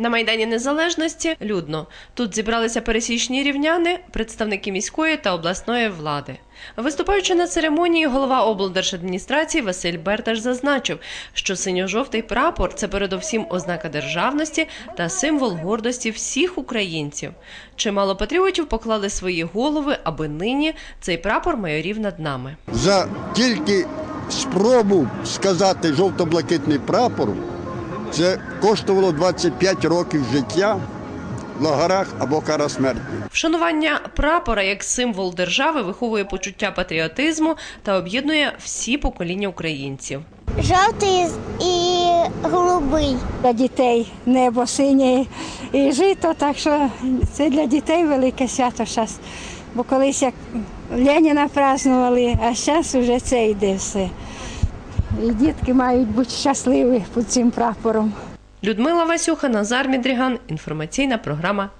На Майдані Незалежності людно. Тут зібралися пересічні рівняни, представники міської та обласної влади. Виступаючи на церемонії, голова облдержадміністрації Василь Берташ зазначив, що синьо-жовтий прапор це передовсім ознака державності та символ гордості всіх українців. Чимало патріотів поклали свої голови, аби нині цей прапор майорів над нами. за тільки спробу сказати жовто-блакитний прапор, це коштувало 25 років життя в лагерах або кара смерті. Вшанування прапора як символ держави виховує почуття патріотизму та об'єднує всі покоління українців. Жовтий і голубий. Для дітей небо синє і жито, так що це для дітей велике свято зараз. Бо колись як Леніна празднували, а зараз вже це йде все. І дітки мають бути щасливі під цим прапором. Людмила Васюха, Назар Мідріган. Інформаційна програма